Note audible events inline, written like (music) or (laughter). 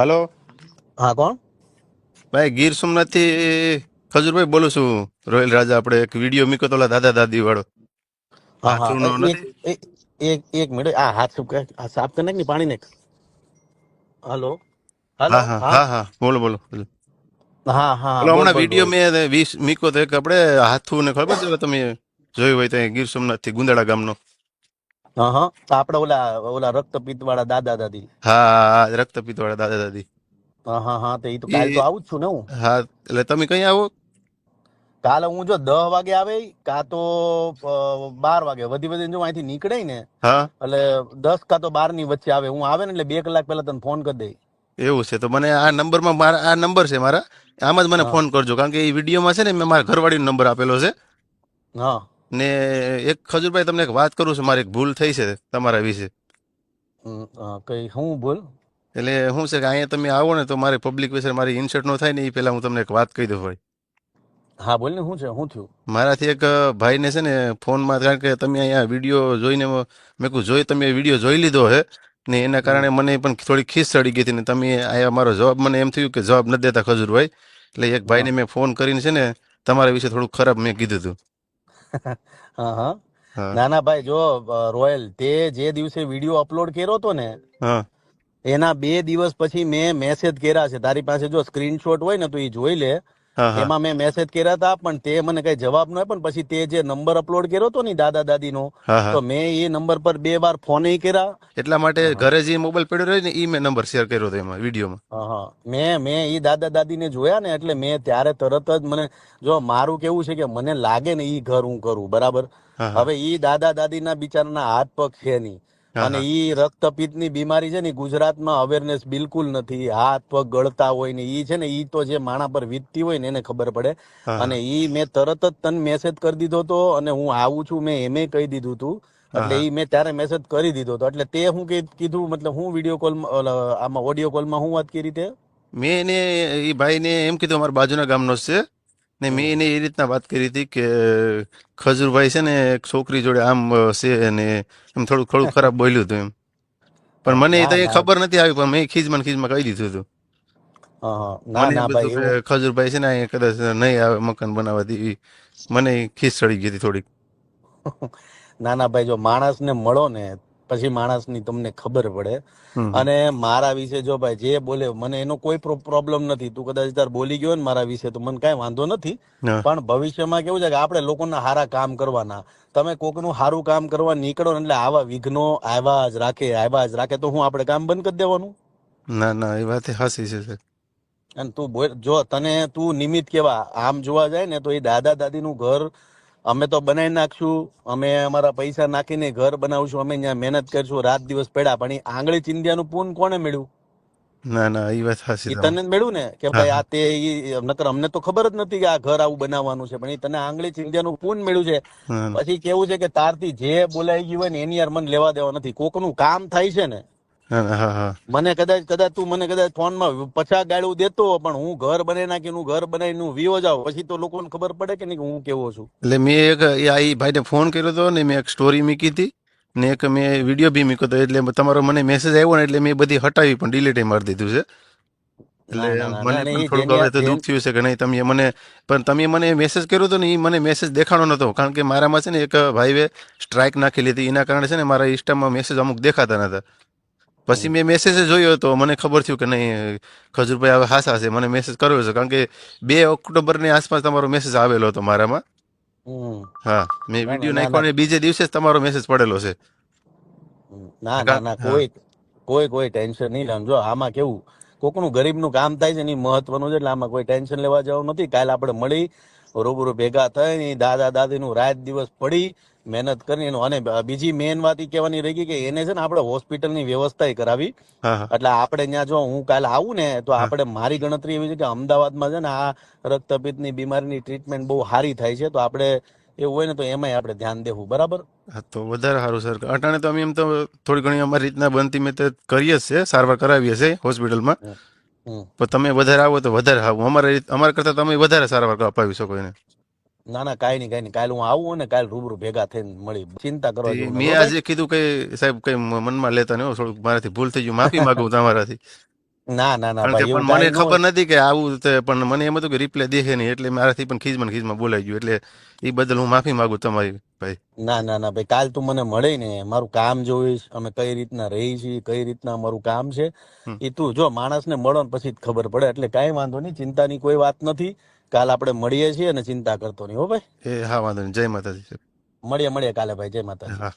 હાલો? હા કોણ? ભાઈ ગીર સોમનાથથી ખજૂરભાઈ બોલું છું. રોયલ રાજા આપણે એક વીડિયો મીકો તો દાદા દાદી વાળો એક એક મિનિટ. આ હાથ સાફ કરી નાખ ને પાણી નાખ. હલો? હા હા હા? બોલો બોલો. હા હા. હમણાં વીડિયો મેં વીસ મીકો તો એક આપણે હાથું ને ખબર છે તમે જોયું હોય તો ગીર સોમનાથથી ગુંદાળા ગામનો? હા આપણે ઓલા ઓલા રક્તપિત્ત વાળા દાદા દાદી. હા રક્તપિત્ત વાળા દાદા દાદી. હા હા તો એ તો કાલ તો આવું જ છું ને હું. હા એટલે તમે કઈ આવો? કાલે હું જો દસ વાગે આવે કાં તો બાર વાગે. વધી વધીને જો અહીંથી નીકળે ને હા. એટલે દસ કાં તો બારની વચ્ચે આવે. હું આવે ને એટલે બે કલાક પહેલા તને ફોન કરી દઈ એવું છે. તો મને આ નંબરમાં મારા આ નંબર છે મારા. આમાં જ મને ફોન કરજો. કારણ કે એ વિડીયોમાં છે ને મેં મારા ઘરવાળીનો નંબર આપેલો છે. હા. ને એક ખજૂરભાઈ તમને એક વાત કરું છું મારી એક ભૂલ થઈ છે તમારા વિશે. હા, કઈ હું ભૂલ? એટલે શું છે કે અહીંયા તમે આવો ને તો મારી પબ્લિક વિશે મારી ઇન્સર્ટ નો થાય ને એ પહેલા હું તમને એક વાત કહી દઉં ભાઈ. હા બોલ ને શું છે શું થયું? મારાથી એક ભાઈને છે ને ફોનમાં કારણ કે તમે અહીંયા વીડિયો જોઈને મેં કહું જોઈ તમે વીડિયો જોઈ લીધો હે? ને એના કારણે મને પણ થોડી ખીસ ચડી ગઈ હતી ને તમે અહીંયા મારો જવાબ મને એમ થયું કે જવાબ નથી દેતા ખજૂરભાઈ. એટલે એક ભાઈને મેં ફોન કરીને છે ને તમારા વિશે થોડું ખરાબ મેં કીધું હતું. હા હા. હા. ના ના ભાઈ જો રોયલ તે જે દિવસે વીડિયો અપલોડ કર્યો હતો ને એના બે દિવસ પછી મેં મેસેજ કર્યા છે. તારી પાસે જો સ્ક્રીનશોટ હોય ને તો એ જોઈ લે. એમાં મેં મેસેજ કર્યા હતા પણ તે મને કઈ જવાબ ન ને પછી તે જે નંબર અપલોડ કર્યો હતો ને દાદા દાદીનો હા હા. તો મેં એ નંબર પર બે વાર ફોન કર્યા. એટલા માટે ઘરે જે મોબાઈલ પડ્યો રહ્યો ને એ મેં નંબર શેર કર્યો હતો એમાં વિડીયોમાં. હા હા. મેં મેં ઈ દાદા દાદીને જોયા ને એટલે મેં ત્યારે તરત જ મને જો મારું કેવું છે કે મને લાગે ને ઈ ઘર હું કરું બરાબર? હવે ઈ દાદા દાદીના બિચારાના હાથ પગ છે નહીં. અને. ઈ રક્તપિત્તની બીમારી છે ને ગુજરાતમાં અવેરનેસ બિલકુલ નથી. હાથ પગ ગળતા હોય ને ઈ છે ને ઈ તો જે માણા પર વીતતી હોય ને એને ખબર પડે. અને ઈ મેં તરત જ તને મેસેજ કરી દીધો તો અને હું આવું છું મેં એમે કહી દીધું તું. એટલે એ મેં ત્યારે મેસેજ કરી દીધો તો. એટલે તે હું કીધું મતલબ હું વીડિયો કોલ આમાં ઓડિયો કોલમાં હું વાત કરી તે? મેં એને એ ભાઈને એમ કીધું અમારા બાજુના ગામનો છે. ને મેં એને એ રીતના વાત કરી હતી કે ખજુરભાઈ છે ને એક છોકરી જોડે આમ છે ને એમ થોડું થોડું ખરાબ બોલ્યું હતું એમ. પણ મને એ તો એ ખબર નથી આવી પણ મેં ખીજમાં ને ખીજમાં કહી દીધું હતું. ના ના ખજૂરભાઈ છે ને અહીંયા કદાચ નહીં આવે મકાન બનાવવાથી મને ખીજ ચડી ગઈ હતી થોડીક. (laughs) ના ના ભાઈ જો માણસને મળો ને પછી માણસની તમને ખબર પડે. અને મારા વિશે જો ભાઈ જે બોલે મને એનો કોઈ પ્રોબ્લેમ નથી. તું કદાચ તાર બોલી ગયો ને મારા વિશે તો મને કાંઈ વાંધો નથી. પણ ભવિષ્યમાં કેવું છે કે આપણે લોકોના સારા કામ કરવાના. તમે કોકનું સારું કામ કરવા નીકળો એટલે આવા વિઘ્નો આવ્યા જ રાખે આવ્યા જ રાખે તો હું આપણે કામ બંધ કરી દેવાનું? ના ના એ વાત હાસી છે અને તું જો તને તું નિમિત્ત કેવા આમ જોવા જાય ને તો એ દાદા દાદી નું ઘર અમે તો બનાવી નાખશું. અમે અમારા પૈસા નાખીને ઘર બનાવશું. અમે ત્યાં મહેનત કરશું. રાત દિવસ પેડા પણ એ આંગળી ચિંધ્યાનું પૂન કોને મળ્યું ના ના એ વાત સાચી તને મળ્યું ને? કે ભાઈ. આ તે નકર અમને તો ખબર જ નથી કે આ ઘર આવું બનાવવાનું છે. પણ એ તને આંગળી ચિંધ્યાનું પૂન મળ્યું છે. પછી કેવું છે કે તારથી જે બોલાઈ ગયું હોય ને એની યાર મને લેવા દેવા નથી. કોકનું કામ થાય છે ને મને કદાચ કદાચ તું મને કદાચ ફોનમાં પછા ગાળું દેતો પણ હું ઘર બનાવી નાખી હું ઘર બનાવીને હું વિવો જાવ પછી તો લોકોને ખબર પડે કે નહીં હું કેવો છું. એટલે મેં એક આ ને ભાઈને ફોન કર્યો હતો ને મેં એક સ્ટોરી મૂકી હતી ને એક મેં વીડિયો બી મૂક્યો હતો એટલે તમારો મને મેસેજ આવ્યો ને એટલે મેં બધી હટાવી પણ ડિલીટ મારી દીધું છે. એટલે મને પણ થોડુંક હવે તો દુઃખ થયું છે કે નહીં તમે મને પણ તમે મને મેસેજ કર્યો હતો ને એ મને મેસેજ દેખાણો નતો કારણ કે મારામાં છે ને એક ભાઈએ સ્ટ્રાઇક નાખી લીધી એના કારણે છે ને મારા ઇન્સ્ટામાં મેસેજ અમુક દેખાતા નતા. પછી મેં મેસેજ જોયો તો મને ખબર થયું કે નહીં ખજુરભાઈ હવે હાસા છે મને મેસેજ કર્યો છે. કારણ કે બે ઓક્ટોબરની આસપાસ તમારો મેસેજ આવેલો હતો મારામાં. હા મેં વીડિયો નાખ્યો બીજે દિવસે જ તમારો મેસેજ પડેલો છે. ના ના ના કોઈ કોઈ કોઈ ટેન્શન નહીં લેવાનું. જો આમાં કેવું કોકનું ગરીબનું કામ થાય છે ને મહત્વનું છે એટલે આમાં કોઈ ટેન્શન લેવા જવાનું નથી. કાલે આપણે મળી રૂબરૂ ભેગા થઈ દાદા દાદીનું રાત દિવસ પડી મહેનત કરી એનું. અને બીજી મેન વાત એ કહેવાની રહી ગઈ કે એને છે ને આપણે હોસ્પિટલની વ્યવસ્થા કરાવી. એટલે આપણે ત્યાં જો હું કાલે આવું ને તો આપણે મારી ગણતરી એવી છે કે અમદાવાદમાં છે ને આ રક્તપિત્તની બીમારીની ટ્રીટમેન્ટ બહુ સારી થાય છે તો આપણે એવું હોય ને તો એમાંય આપણે ધ્યાન દેવું. બરાબર? હા તો વધારે સારું સર. અટાણે તો અમે એમ તો થોડી ઘણી અમારી રીતના બનતી મેં તો કરીએ છે સારવાર કરાવીએ છીએ હોસ્પિટલમાં. પણ તમે વધારે આવો તો વધારે આવું અમારા અમારા કરતા તમે વધારે સારવાર અપાવી શકો એને. ના ના કાંઈ નહીં કાંઈ નહીં. કાલે હું આવું ને કાલે રૂબરૂ ભેગા થઈને મળી. ચિંતા કરવા મેં આજે કીધું કે સાહેબ કઈ મનમાં લેતા નહીં થોડુંક મારાથી ભૂલ થઈ ગયું. માફી માંગુ તમારાથી. ના ના ના ભાઈ પણ મને ખબર નથી કે આવું પણ મને એમ હતું કે રિપ્લે દેખે નહીં એટલે મારાથી પણ ખીજમાં ખીજમાં બોલાઈ ગયું. એટલે એ બદલ હું માફી માંગુ તમારી ભાઈ. ના ના ના ભાઈ કાલ તું મને મળે ને મારું કામ જોઈશ અમે કઈ રીતના રહી છીએ કઈ રીતના અમારું કામ છે એ તું જો માણસને મળો ને પછી ખબર પડે એટલે કાંઈ વાંધો નહીં ચિંતાની કોઈ વાત નથી. કાલ આપણે મળીએ છીએ અને ચિંતા કરતો નહીં હો ભાઈ. એ હા વાંધો નહીં. જય માતાજી. મળીએ મળીએ કાલે ભાઈ. જય માતા હા.